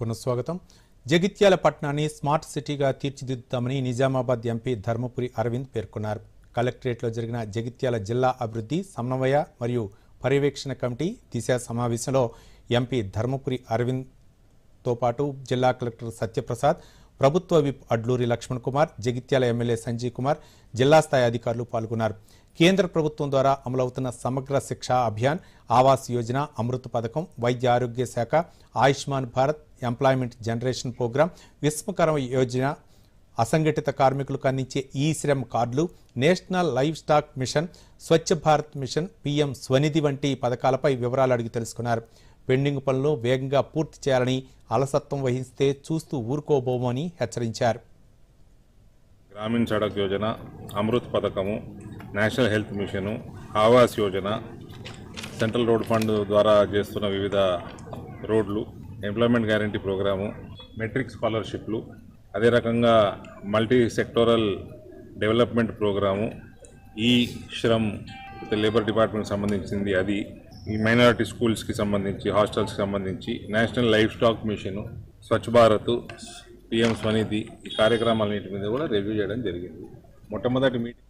పునఃస్వాగతం. జగిత్యాల పట్టణాన్ని స్మార్ట్ సిటీగా తీర్చిదిద్దుతామని నిజామాబాద్ ఎంపీ ధర్మపురి అరవింద్ పేర్కొన్నారు. కలెక్టరేట్లో జరిగిన జగిత్యాల జిల్లా అభివృద్ధి సమన్వయ మరియు పర్యవేక్షణ కమిటీ దిశ సమావేశంలో ఎంపీ ధర్మపురి అరవింద్తో పాటు జిల్లా కలెక్టర్ సత్యప్రసాద్ ప్రభుత్వ విప్ అడ్లూరి లక్ష్మణ్ కుమార్ జగిత్యాల ఎమ్మెల్యే సంజయ్ కుమార్ జిల్లా స్థాయి అధికారులు పాల్గొన్నారు. కేంద్ర ప్రభుత్వం ద్వారా అమలవుతున్న సమగ్ర శిక్షా అభియాన్ ఆవాస్ యోజన అమృత్ పథకం వైద్య ఆరోగ్య శాఖ Ayushman Bharat employment generation programme Vishwakarma Yojana అసంఘటిత కార్మికులకు అందించే ఈ శ్రమ్ కార్డులు national livestock mission Swachh Bharat mission PM Svanidhi వంటి పథకాలపై వివరాలు అడిగి తెలుసుకున్నారు. పెండింగ్ పనులు వేగంగా పూర్తి చేయాలని అలసత్వం వహిస్తే చూస్తూ ఊరుకోబోమని హెచ్చరించారు. గ్రామీణ సడక్ యోజన అమృత్ పథకము national health mission Awas Yojana central road fund ద్వారా చేస్తున్న వివిధ రోడ్లు ఎంప్లాయ్మెంట్ గ్యారంటీ ప్రోగ్రాము మెట్రిక్ స్కాలర్షిప్లు అదే రకంగా మల్టీ సెక్టోరల్ డెవలప్మెంట్ ప్రోగ్రాము ఈ శ్రమ్ లేబర్ డిపార్ట్మెంట్కి సంబంధించింది అది ఈ మైనారిటీ స్కూల్స్కి సంబంధించి హాస్టల్స్కి సంబంధించి national livestock mission Swachh Bharat PM Svanidhi ఈ కార్యక్రమాలన్నింటి మీద కూడా రివ్యూ చేయడం జరిగింది. మొట్టమొదటి మీటింగ్